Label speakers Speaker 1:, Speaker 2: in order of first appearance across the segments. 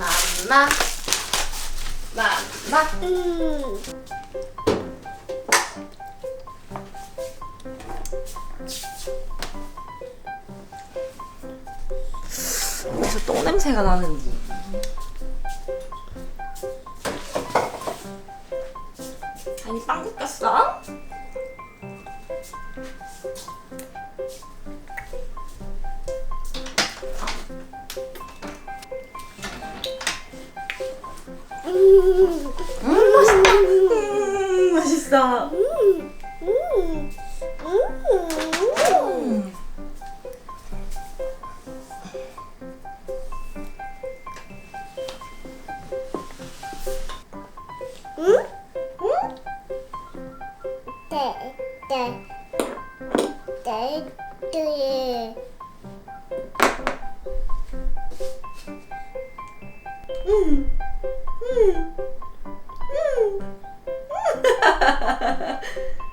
Speaker 1: 맘마 맘마
Speaker 2: 음.
Speaker 1: 어디서 똥 냄새가 나는지 아니 빵 굽혔어?
Speaker 2: 음.
Speaker 1: 음 맛있다 음 맛있어
Speaker 2: 음. 음.
Speaker 1: 음.
Speaker 2: 음.
Speaker 1: 응?
Speaker 2: 네, 네. 네, 네.
Speaker 1: 음. 음. 음.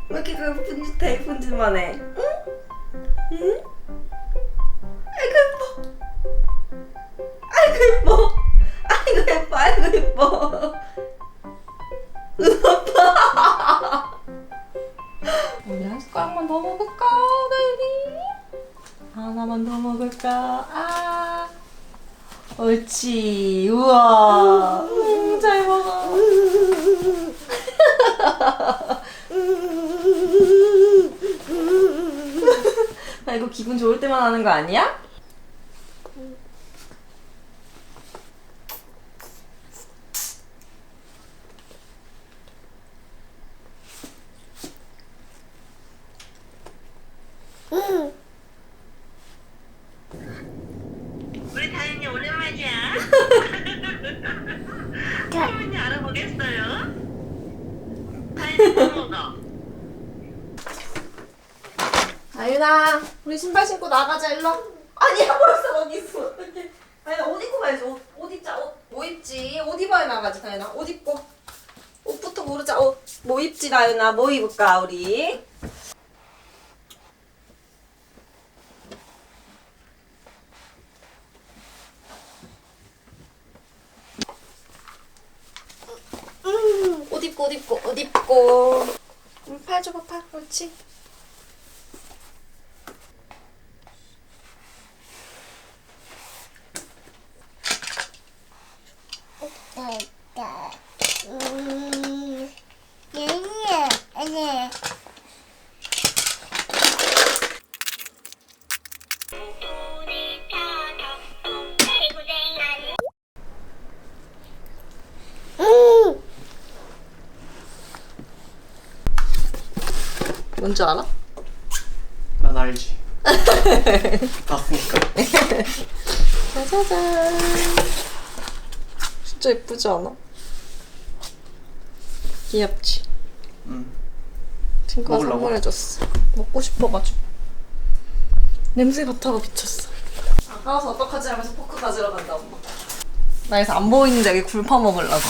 Speaker 1: 왜 이렇게 그 분짓해 분짓만 해? 응? 응? 아이고 예뻐 아이고 예뻐 아이고 예뻐 아이고 예뻐 눈 아파 우리 한 숟가락만 더 먹을까 나연이? 하나만 더 먹을까? 아 옳지 우와 이거 기분 좋을 때만 하는 거 아니야?
Speaker 2: 음.
Speaker 3: 우리 다현이 오랜만이야. 할머니 알아보겠어요? 다현이 뭐 먹어?
Speaker 1: 아윤아 우리 신발 신고 나가자 일로. 아니야 벌써 거기 있어 어떡해 아윤아 옷 입고 가야지. 옷, 옷 입자. 옷 뭐 입지? 옷 입어야 나가지 다윤아. 옷 입고. 옷부터 고르자. 옷 뭐 입지 다윤아? 뭐 입을까 우리?
Speaker 2: 음.
Speaker 1: 옷 입고 옷 입고 옷 입고. 음, 팔 줘봐 팔. 옳지 뭔지 알아?
Speaker 4: 난 알지. 봤으니까.
Speaker 1: 짜자잔 진짜 예쁘지 않아? 귀엽지?
Speaker 4: 응.
Speaker 1: 친구가
Speaker 4: 먹으려고?
Speaker 1: 선물해줬어 먹고 싶어가지고 냄새 맡아가 미쳤어 아까워서 어떡하지 하면서 포크 가지러 간다 엄마 나 그래서 안 보이는데 여기 굴파 먹으려고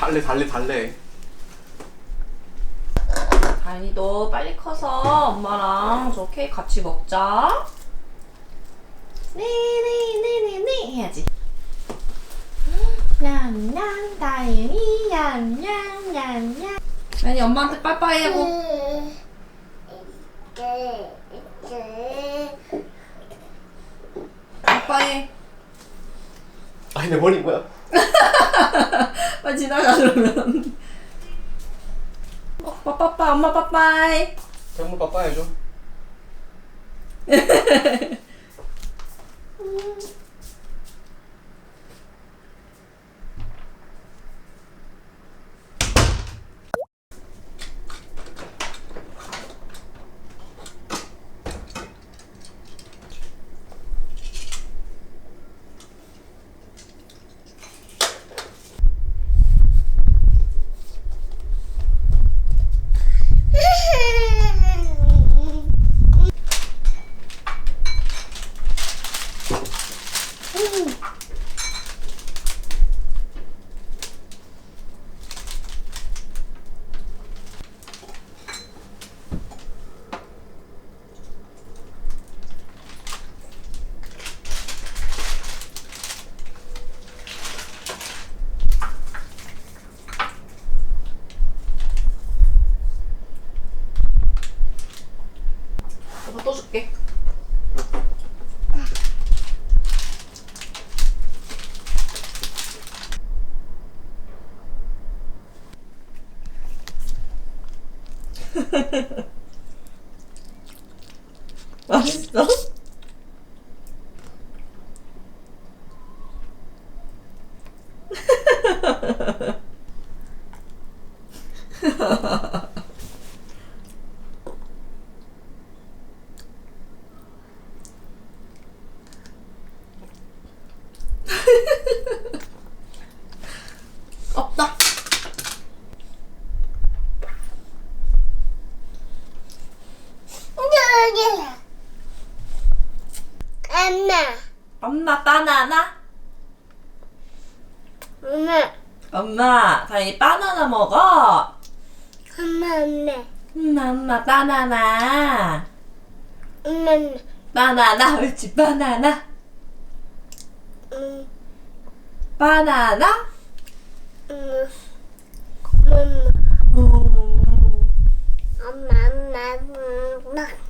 Speaker 4: 달래 달래 달래.
Speaker 1: 다현이 너 빨리 커서 엄마랑 저 케이크 같이 먹자 네네네네네 해야지 냠냠 다현이 냠냠 냠냠 다현이 엄마한테 빠빠이 하고
Speaker 2: 음. 네, 네.
Speaker 1: 빠빠이
Speaker 4: 아니 내 머리 뭐야?
Speaker 1: 빨리 지나가 그러면 어, 빠빠빠 엄마 빠빠이
Speaker 4: 정말 빠빠 해줘.
Speaker 1: 또 줄게. 맛있어? 없다.
Speaker 2: 엄마,
Speaker 1: 엄마 바나나?
Speaker 2: 엄마,
Speaker 1: 엄마, 다이 바나나 먹어.
Speaker 2: 엄마, 엄마,
Speaker 1: 엄마, 엄마 바나나.
Speaker 2: 엄마,
Speaker 1: 바나나, 옳지 바나나.
Speaker 2: 음,
Speaker 1: 바나나.
Speaker 2: 음, 음,
Speaker 1: 음.
Speaker 2: 엄마, 엄마, 엄마.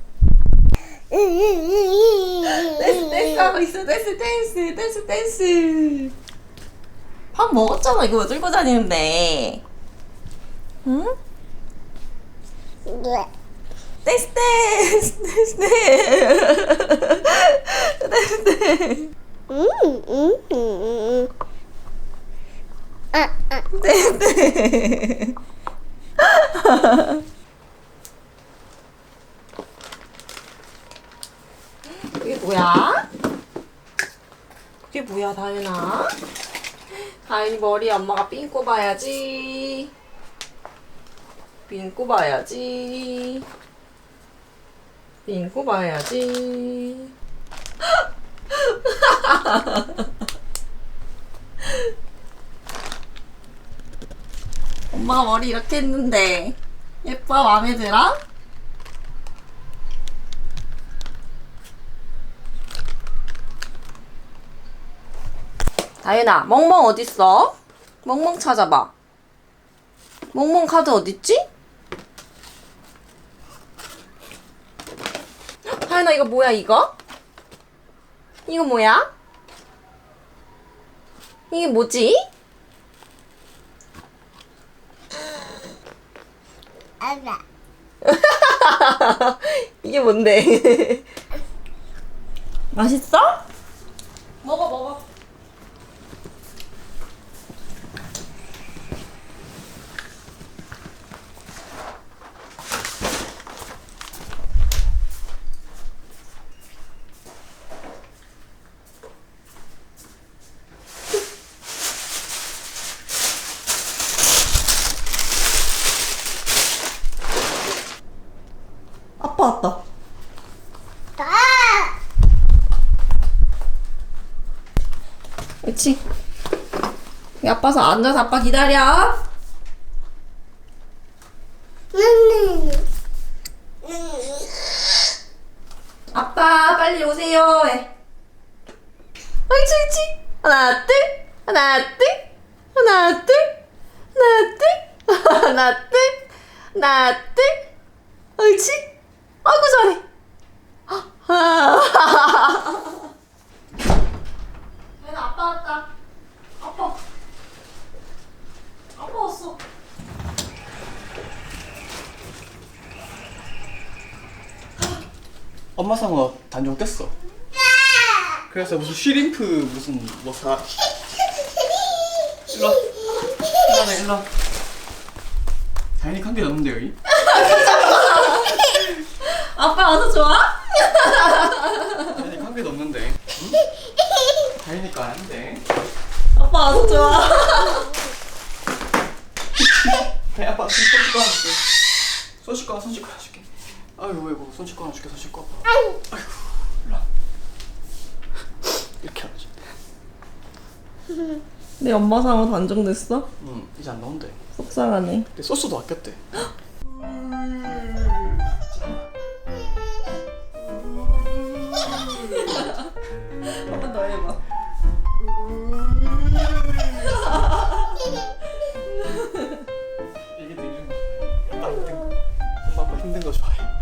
Speaker 1: 댄스 댄스 하고 있어 댄스 댄스 댄스 댄스 밥 먹었잖아 이거 왜 들고 다니는데 응?
Speaker 2: 네.
Speaker 1: 댄스 댄스 댄스 댄스 댄스
Speaker 2: 음. 아, 아,
Speaker 1: 댄스 댄스 그게 뭐야? 그게 뭐야 다윤아? 다윤이 머리 엄마가 핀 꼽아야지 핀 꼽아야지 핀 꼽아야지 엄마가 머리 이렇게 했는데 예뻐 마음에 들어? 다윤아, 멍멍 어딨어? 멍멍 찾아봐. 멍멍 카드 어딨지? 헉, 다윤아, 이거 뭐야, 이거? 이거 뭐야? 이게 뭐지?
Speaker 2: 알아.
Speaker 1: 이게 뭔데? 맛있어? 먹어, 먹어. 아빠 왔다.
Speaker 2: 아!
Speaker 1: 여기 아빠서 앉아서 아빠 기다려. 아빠 빨리 오세요. 해. 옳지 옳지. 하나 둘 하나 둘 하나 둘 하나 둘 하나 둘 하나 둘 옳지. 아이고 잘해. 얘는 아빠 왔다. 아빠. 아빠 왔어.
Speaker 4: 엄마 상어 단종됐어. 그래서 무슨 쉬림프 무슨 뭐 사. 일로 와. 일로 와, 일로 와. 다행히 한개 넘는데 여기.
Speaker 1: 아빠 와서 좋아? 내 엄마 상어 단종됐어?
Speaker 4: 응 이제 안 나온대.
Speaker 1: 속상하네.
Speaker 4: 근데 소스도 아꼈대. 아, 힘든 거 좋아해.